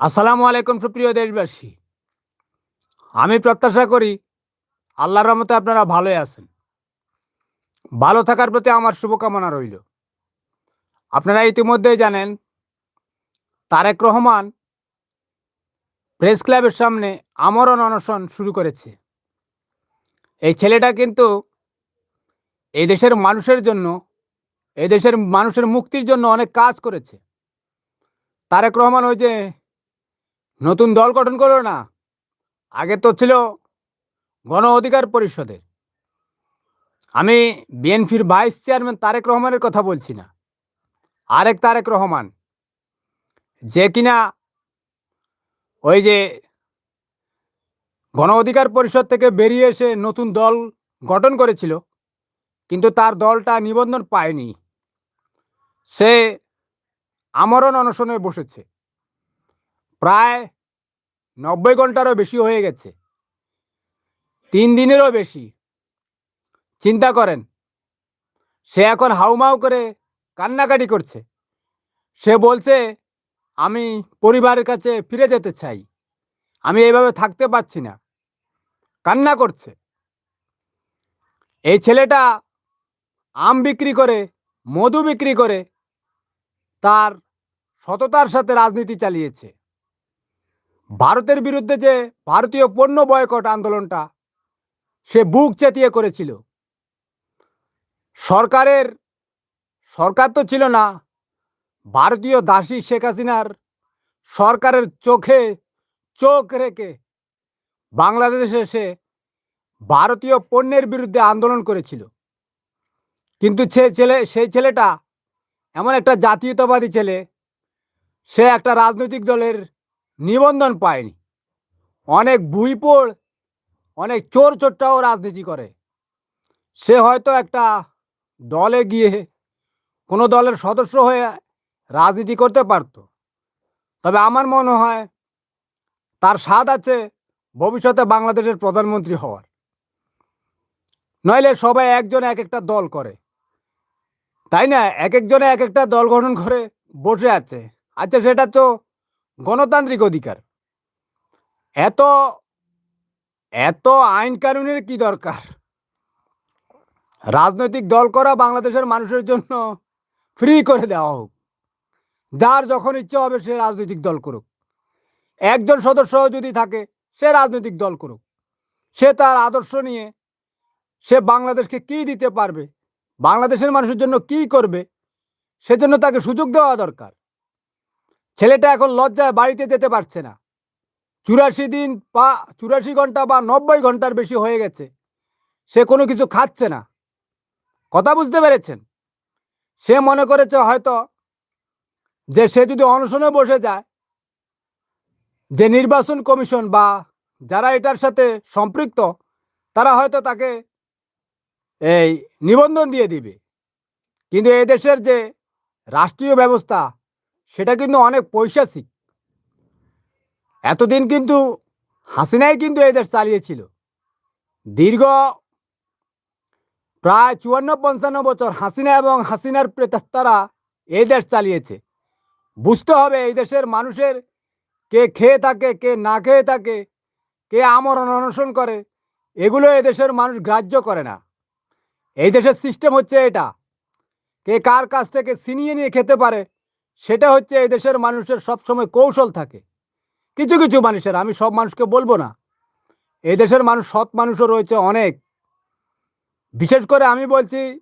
আসসালামু আলাইকুম সুপ্রিয় দেশবাসী। আমি প্রত্যাশা করি আল্লাহর রহমতে আপনারা ভালোই আছেন। ভালো থাকার প্রতি আমার শুভকামনা রইল। আপনারা ইতিমধ্যেই জানেন, তারেক রহমান প্রেস ক্লাবের সামনে আমরণ অনশন শুরু করেছে। এই ছেলেটা কিন্তু এই দেশের মানুষের জন্য এই দেশের মানুষের মুক্তির জন্য অনেক কাজ করেছে। তারেক রহমান ওই যে নতুন দল গঠন করল না। আগে তো ছিল গণ অধিকার পরিষদের। আমি বিএনপির ভাইস চেয়ারম্যান তারেক রহমানের কথা বলছি না। আরেক তারেক রহমান, যে কিনা ওই যে গণ অধিকার পরিষদ থেকে বেরিয়ে এসে নতুন দল গঠন করেছিল, কিন্তু তার দলটা নিবন্ধন পায়নি। সে আমরণ অনশনে বসেছে। প্রায় নব্বই ঘন্টারও বেশি হয়ে গেছে। তিন দিনেরও বেশি। চিন্তা করেন, সে এখন হাউমাউ করে কান্নাকাটি করছে। সে বলছে, আমি পরিবারের কাছে ফিরে যেতে চাই। আমি এইভাবে থাকতে পারছি না। কান্না করছে। এই ছেলেটা আম বিক্রি করে, মধু বিক্রি করে, তার সততার সাথে রাজনীতি চালিয়েছে। ভারতের বিরুদ্ধে যে ভারতীয় পণ্য বয়কট আন্দোলনটা, সে বুক চেতিয়ে করেছিল। সরকারের, সরকার তো ছিল না, ভারতীয় দাসী শেখ হাসিনার সরকারের চোখে চোখ রেখে বাংলাদেশে এসে ভারতীয় পণ্যের বিরুদ্ধে আন্দোলন করেছিল। কিন্তু সে ছেলে, সেই ছেলেটা এমন একটা জাতীয়তাবাদী ছেলে, সে একটা রাজনৈতিক দলের নিবন্ধন পায়নি। অনেক ভুইপোড়, অনেক চোর চোরটাও রাজনীতি করে। সে হয়তো একটা দলে গিয়ে কোনো দলের সদস্য হয়ে রাজনীতি করতে পারত। তবে আমার মনে হয় তার স্বাদ আছে ভবিষ্যতে বাংলাদেশের প্রধানমন্ত্রী হওয়ার। নইলে সবাই একজন এক একটা দল করে। তাই না? এক একজনে এক একটা দল গঠন করে বসে আছে। আচ্ছা সেটা তো গণতান্ত্রিক অধিকার। এত এত আইন কানুনের কি দরকার? রাজনৈতিক দল করা বাংলাদেশের মানুষের জন্য ফ্রি করে দেওয়া হোক। যার যখন ইচ্ছে হবে সে রাজনৈতিক দল করুক। একজন সদস্য যদি থাকে, সে রাজনৈতিক দল করুক। সে তার আদর্শ নিয়ে, সে বাংলাদেশকে কি দিতে পারবে, বাংলাদেশের মানুষের জন্য কি করবে, সেজন্য তাকে সুযোগ দেওয়া দরকার। ছেলেটা এখন লজ্জায় বাড়িতে যেতে পারছে না। চুরাশি দিন পা, চুরাশি ঘণ্টা বা নব্বই ঘণ্টার বেশি হয়ে গেছে। সে কোনো কিছু খাচ্ছে না। কথা বুঝতে পেরেছেন? সে মনে করেছে হয়তো যে সে যদি অনশনে বসে যায়, যে নির্বাচন কমিশন বা যারা এটার সাথে সম্পৃক্ত, তারা হয়তো তাকে এই নিবন্ধন দিয়ে দিবে। কিন্তু এদেশের যে রাষ্ট্রীয় ব্যবস্থা সেটা কিন্তু অনেক পৈশাচিক। এতদিন কিন্তু হাসিনাই কিন্তু এই দেশ চালিয়েছিল। দীর্ঘ প্রায় চুয়ান্ন, পঞ্চান্ন বছর হাসিনা এবং হাসিনার প্রেতাত্মারা এই দেশ চালিয়েছে। বুঝতে হবে এই দেশের মানুষের কে খেয়ে থাকে, কে না খেয়ে থাকে, কে আমরণ অনশন করে, এগুলো দেশের মানুষ গ্রাহ্য করে না। এই দেশের সিস্টেম হচ্ছে এটা। কে কার কাছ থেকে ছিনিয়ে নিয়ে খেতে পারে সেটা হচ্ছে এই দেশের মানুষের সবসময় কৌশল থাকে। কিছু কিছু মানুষের, আমি সব মানুষকে বলব না। এই দেশের মানুষ, সৎ মানুষও রয়েছে অনেক। বিশেষ করে আমি বলছি,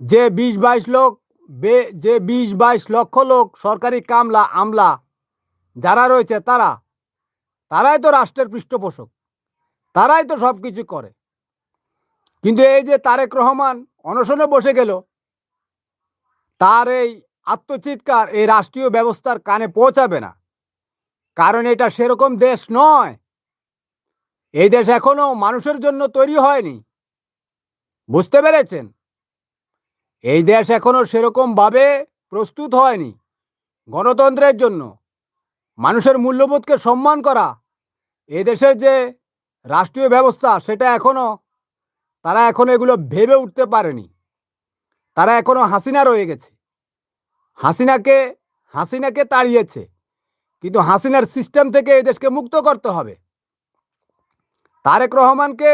যে বিশ বাইশ লোক, বে, যে বিশ বাইশ লক্ষ লোক সরকারি কামলা, আমলা যারা রয়েছে তারা, তারাই তো রাষ্ট্রের পৃষ্ঠপোষক। তারাই তো সব কিছু করে। কিন্তু এই যে তারেক রহমান অনশনে বসে গেল, তার এই আত্মচিৎকার এই রাষ্ট্রীয় ব্যবস্থার কানে পৌঁছাবে না। কারণ এটা সেরকম দেশ নয়। এই দেশ এখনও মানুষের জন্য তৈরি হয়নি। বুঝতে পেরেছেন? এই দেশ এখনও সেরকমভাবে প্রস্তুত হয়নি গণতন্ত্রের জন্য। মানুষের মূল্যবোধকে সম্মান করা। এই দেশের যে রাষ্ট্রীয় ব্যবস্থা সেটা এখনও, তারা এখনও এগুলো ভেবে উঠতে পারেনি। তারা এখনও হাসিনা রয়ে গেছে। হাসিনাকে হাসিনাকে তাড়িয়েছে। কিন্তু হাসিনার সিস্টেম থেকে এই দেশকে মুক্ত করতে হবে। তারেক রহমানকে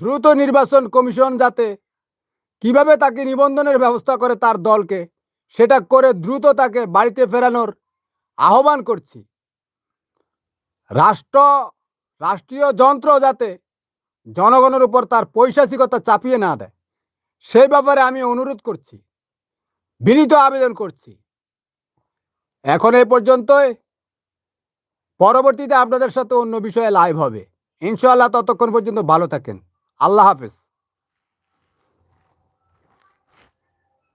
দ্রুত নির্বাচন কমিশন যাতে কীভাবে তাকে নিবন্ধনের ব্যবস্থা করে তার দলকে, সেটা করে দ্রুত তাকে বাড়িতে ফেরানোর আহ্বান করছি। রাষ্ট্র, রাষ্ট্রীয় যন্ত্র যাতে জনগণের উপর তার পৈশাচিকতা চাপিয়ে না দেয়, সেই ব্যাপারে আমি অনুরোধ করছি। বিনীত আবেদন করছি। এখন এ পর্যন্ত পরবর্তীতে আপনাদের সাথে অন্য বিষয়ে লাইভ হবে। ইনশাআল্লাহ ততক্ষণ পর্যন্ত ভালো থাকেন। আল্লাহ হাফেজ।